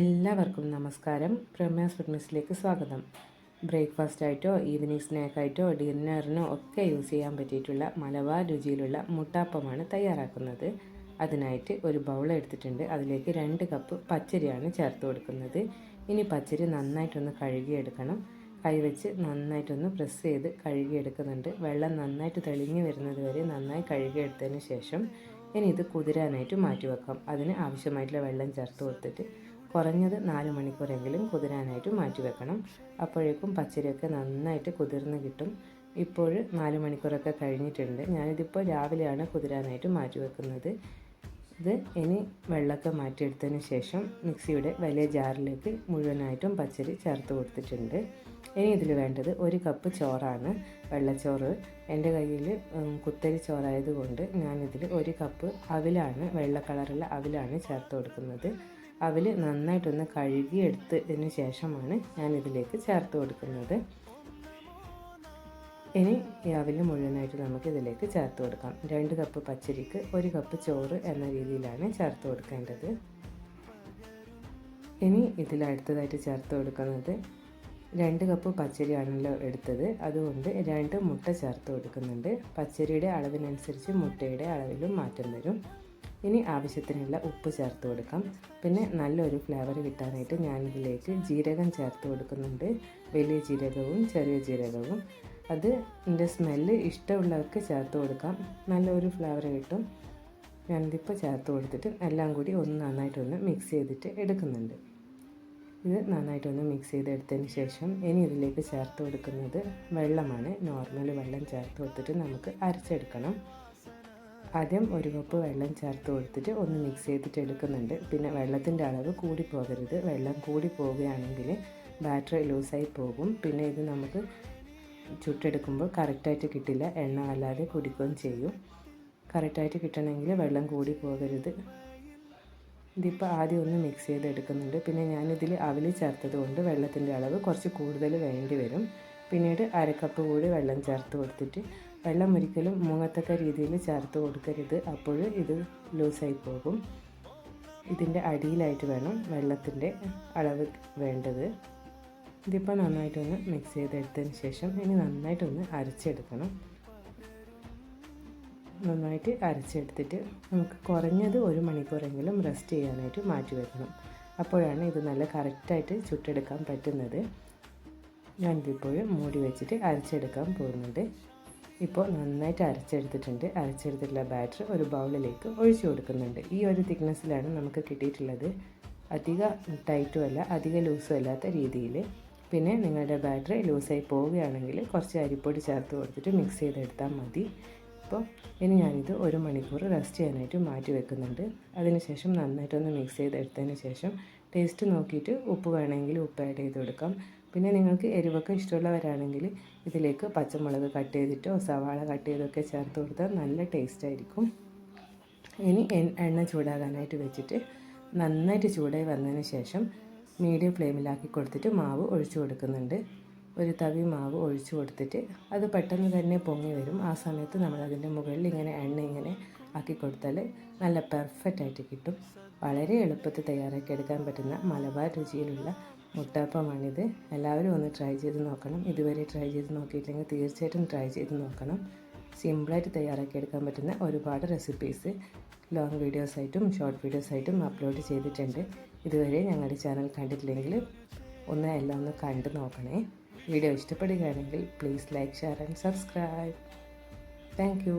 എല്ലാവർക്കും നമസ്കാരം. പ്രമേസ് ഫിറ്റ്നസ്സിലേക്ക് സ്വാഗതം. ബ്രേക്ക്ഫാസ്റ്റ് ആയിട്ടോ ഈവനിങ് സ്നാക്കായിട്ടോ ഡിന്നറിനോ ഒക്കെ യൂസ് ചെയ്യാൻ പറ്റിയിട്ടുള്ള മലബാർ രുചിയിലുള്ള മുട്ടാപ്പമാണ് തയ്യാറാക്കുന്നത്. അതിനായിട്ട് ഒരു ബൗൾ എടുത്തിട്ടുണ്ട്. അതിലേക്ക് രണ്ട് കപ്പ് പച്ചരിയാണ് ചേർത്ത് കൊടുക്കുന്നത്. ഇനി പച്ചരി നന്നായിട്ടൊന്ന് കഴുകിയെടുക്കണം. കൈവച്ച് നന്നായിട്ടൊന്ന് പ്രസ് ചെയ്ത് കഴുകിയെടുക്കുന്നുണ്ട്. വെള്ളം നന്നായിട്ട് തെളിഞ്ഞു വരുന്നത് വരെ നന്നായി കഴുകിയെടുത്തതിന് ശേഷം ഇനി ഇത് കുതിരാനായിട്ട് മാറ്റി വെക്കാം അതിന് ആവശ്യമായിട്ടുള്ള വെള്ളം ചേർത്ത് കൊടുത്തിട്ട് കുറഞ്ഞത് നാല് മണിക്കൂറെങ്കിലും കുതിരാനായിട്ട് മാറ്റി വെക്കണം. അപ്പോഴേക്കും പച്ചരിയൊക്കെ നന്നായിട്ട് കുതിർന്ന് കിട്ടും. ഇപ്പോൾ നാല് മണിക്കൂറൊക്കെ കഴിഞ്ഞിട്ടുണ്ട്. ഞാനിതിപ്പോൾ രാവിലെയാണ് കുതിരാനായിട്ട് മാറ്റി വെക്കുന്നത്. ഇത് ഇനി വെള്ളമൊക്കെ മാറ്റിയെടുത്തതിന് ശേഷം മിക്സിയുടെ വലിയ ജാറിലേക്ക് മുഴുവനായിട്ടും പച്ചരി ചേർത്ത് കൊടുത്തിട്ടുണ്ട്. ഇനി ഇതിൽ വേണ്ടത് ഒരു കപ്പ് ചോറാണ്. വെള്ളച്ചോറ്. എന്റെ കയ്യിൽ കുത്തരി ചോറായതുകൊണ്ട് ഞാനിതിൽ ഒരു കപ്പ് അവിലാണ് വെള്ള കളറുള്ള അവിലാണ് ചേർത്ത് കൊടുക്കുന്നത്. അവിൽ നന്നായിട്ടൊന്ന് കഴുകിയെടുത്തതിന് ശേഷമാണ് ഞാൻ ഇതിലേക്ക് ചേർത്ത് കൊടുക്കുന്നത്. ഇനി ഈ അവിൽ മുഴുവനായിട്ട് നമുക്ക് ഇതിലേക്ക് ചേർത്ത് കൊടുക്കാം. രണ്ട് കപ്പ് പച്ചരിക്ക് ഒരു കപ്പ് ചോറ് എന്ന രീതിയിലാണ് ചേർത്ത് കൊടുക്കേണ്ടത്. ഇനി ഇതിൽ അടുത്തതായിട്ട് ചേർത്ത് കൊടുക്കുന്നത് രണ്ട് കപ്പ് പച്ചരിയാണല്ലോ എടുത്തത്. അതുകൊണ്ട് രണ്ട് മുട്ട ചേർത്ത് കൊടുക്കുന്നുണ്ട്. പച്ചരിയുടെ അളവിനനുസരിച്ച് മുട്ടയുടെ അളവിലും മാറ്റം വരും. ഇനി ആവശ്യത്തിനുള്ള ഉപ്പ് ചേർത്ത് കൊടുക്കാം. പിന്നെ നല്ലൊരു ഫ്ലേവർ കിട്ടാനായിട്ട് ഞാനിതിലേക്ക് ജീരകം ചേർത്ത് കൊടുക്കുന്നുണ്ട്. വലിയ ജീരകവും ചെറിയ ജീരകവും. അത് എന്റെ സ്മെല്ല് ഇഷ്ടമുള്ളവർക്ക് ചേർത്ത് കൊടുക്കാം. നല്ലൊരു ഫ്ലേവർ കിട്ടും. ഞാനിതിപ്പോൾ ചേർത്ത് കൊടുത്തിട്ട് എല്ലാം കൂടി ഒന്ന് നന്നായിട്ടൊന്ന് മിക്സ് ചെയ്തിട്ട് എടുക്കുന്നുണ്ട്. ഇത് നന്നായിട്ടൊന്ന് മിക്സ് ചെയ്തെടുത്തതിന് ശേഷം ഇനി ഇതിലേക്ക് ചേർത്ത് കൊടുക്കുന്നത് വെള്ളമാണ്. നോർമൽ വെള്ളം ചേർത്ത് കൊടുത്തിട്ട് നമുക്ക് അരച്ചെടുക്കണം. ആദ്യം ഒരു കപ്പ് വെള്ളം ചേർത്ത് കൊടുത്തിട്ട് ഒന്ന് മിക്സ് ചെയ്തിട്ട് എടുക്കുന്നുണ്ട്. പിന്നെ വെള്ളത്തിന്റെ അളവ് കൂടി പോകരുത്. വെള്ളം കൂടി പോവുകയാണെങ്കിൽ ബാറ്ററി ലൂസായി പോകും. പിന്നെ ഇത് നമുക്ക് ചുട്ടെടുക്കുമ്പോൾ കറക്റ്റായിട്ട് കിട്ടില്ല. എണ്ണ അല്ലാതെ കുടിക്കുകയും ചെയ്യും. കറക്റ്റായിട്ട് കിട്ടണമെങ്കിൽ വെള്ളം കൂടി പോകരുത്. ഇതിപ്പോൾ ആദ്യം ഒന്ന് മിക്സ് ചെയ്തെടുക്കുന്നുണ്ട് പിന്നെ ഞാനിതിൽ അവൽ ചേർത്തത് കൊണ്ട് വെള്ളത്തിന്റെ അളവ് കുറച്ച് കൂടുതൽ വേണ്ടി വരും. പിന്നീട് അരക്കപ്പ് കൂടി വെള്ളം ചേർത്ത് കൊടുത്തിട്ട് വെള്ളം ഒരിക്കലും മുങ്ങത്തക്ക രീതിയിൽ ചേർത്ത് കൊടുക്കരുത്. അപ്പോൾ ഇത് ലൂസായി പോകും. ഇതിന്റെ അടിയിലായിട്ട് വേണം വെള്ളത്തിന്റെ അളവ് വേണ്ടത്. ഇതിപ്പോൾ നന്നായിട്ടൊന്ന് മിക്സ് ചെയ്തെടുത്തതിന് ശേഷം ഇനി നന്നായിട്ടൊന്ന് അരച്ചെടുക്കണം. നന്നായിട്ട് അരച്ചെടുത്തിട്ട് നമുക്ക് കുറഞ്ഞത് ഒരു മണിക്കൂറെങ്കിലും റെസ്റ്റ് ചെയ്യാനായിട്ട് മാറ്റി വെക്കണം. അപ്പോഴാണ് ഇത് നല്ല കറക്റ്റായിട്ട് ചുട്ടെടുക്കാൻ പറ്റുന്നത്. ഞാനിതിപ്പോൾ മൂടി വെച്ചിട്ട് അരച്ചെടുക്കാൻ പോകുന്നുണ്ട്. ഇപ്പോൾ നന്നായിട്ട് അരച്ചെടുത്തിട്ടുണ്ട്. അരച്ചെടുത്തിട്ടുള്ള ബാറ്റർ ഒരു ബൗളിലേക്ക് ഒഴിച്ചു കൊടുക്കുന്നുണ്ട്. ഈ ഒരു തിക്നെസ്സിലാണ് നമുക്ക് കിട്ടിയിട്ടുള്ളത്. അധിക ടൈറ്റും അല്ല അധിക ലൂസും അല്ലാത്ത രീതിയിൽ. പിന്നെ നിങ്ങളുടെ ബാറ്ററി ലൂസായി പോവുകയാണെങ്കിൽ കുറച്ച് അരിപ്പൊടി ചേർത്ത് കൊടുത്തിട്ട് മിക്സ് ചെയ്തെടുത്താൽ മതി. അപ്പോൾ ഇനി ഞാനിത് ഒരു മണിക്കൂർ റെസ്റ്റ് ചെയ്യാനായിട്ട് മാറ്റി വെക്കുന്നുണ്ട്. അതിനുശേഷം നന്നായിട്ടൊന്ന് മിക്സ് ചെയ്തെടുത്തതിന് ശേഷം ടേസ്റ്റ് നോക്കിയിട്ട് ഉപ്പ് വേണമെങ്കിൽ ഉപ്പ് ആഡ് ചെയ്ത് കൊടുക്കാം. പിന്നെ നിങ്ങൾക്ക് എരിവൊക്കെ ഇഷ്ടമുള്ളവരാണെങ്കിൽ ഇതിലേക്ക് പച്ചമുളക് കട്ട് ചെയ്തിട്ടോ സവാള കട്ട് ചെയ്തൊക്കെ ചേർത്ത് കൊടുത്താൽ നല്ല ടേസ്റ്റ് ആയിരിക്കും. ഇനി എണ്ണ ചൂടാകാനായിട്ട് വെച്ചിട്ട് നന്നായിട്ട് ചൂടായി വന്നതിന് ശേഷം മീഡിയം ഫ്ലെയിമിലാക്കി കൊടുത്തിട്ട് മാവ് ഒഴിച്ചു കൊടുക്കുന്നുണ്ട്. ഒരു തവി മാവ് ഒഴിച്ചു കൊടുത്തിട്ട് അത് പെട്ടെന്ന് തന്നെ പൊങ്ങി വരും. ആ സമയത്ത് നമ്മൾ അതിന്റെ മുകളിൽ ഇങ്ങനെ എണ്ണ ഇങ്ങനെ ആക്കി കൊടുത്താൽ നല്ല പെർഫെക്റ്റ് ആയിട്ട് കിട്ടും. വളരെ എളുപ്പത്തിൽ തയ്യാറാക്കി എടുക്കാൻ പറ്റുന്ന മലബാർ രുചിയിലുള്ള മുട്ടാപ്പമാണിത്. എല്ലാവരും ഒന്ന് ട്രൈ ചെയ്ത് നോക്കണം. ഇതുവരെ ട്രൈ ചെയ്ത് നോക്കിയിട്ടില്ലെങ്കിൽ തീർച്ചയായിട്ടും ട്രൈ ചെയ്ത് നോക്കണം. സിമ്പിളായിട്ട് തയ്യാറാക്കി എടുക്കാൻ പറ്റുന്ന ഒരുപാട് റെസിപ്പീസ് ലോങ് വീഡിയോസായിട്ടും ഷോർട്ട് വീഡിയോസായിട്ടും അപ്ലോഡ് ചെയ്തിട്ടുണ്ട്. ഇതുവരെ ഞങ്ങളുടെ ചാനൽ കണ്ടിട്ടില്ലെങ്കിൽ ഒന്ന് എല്ലാം ഒന്ന് കണ്ടു നോക്കണേ. വീഡിയോ ഇഷ്ടപ്പെടുകയാണെങ്കിൽ please like share and subscribe thank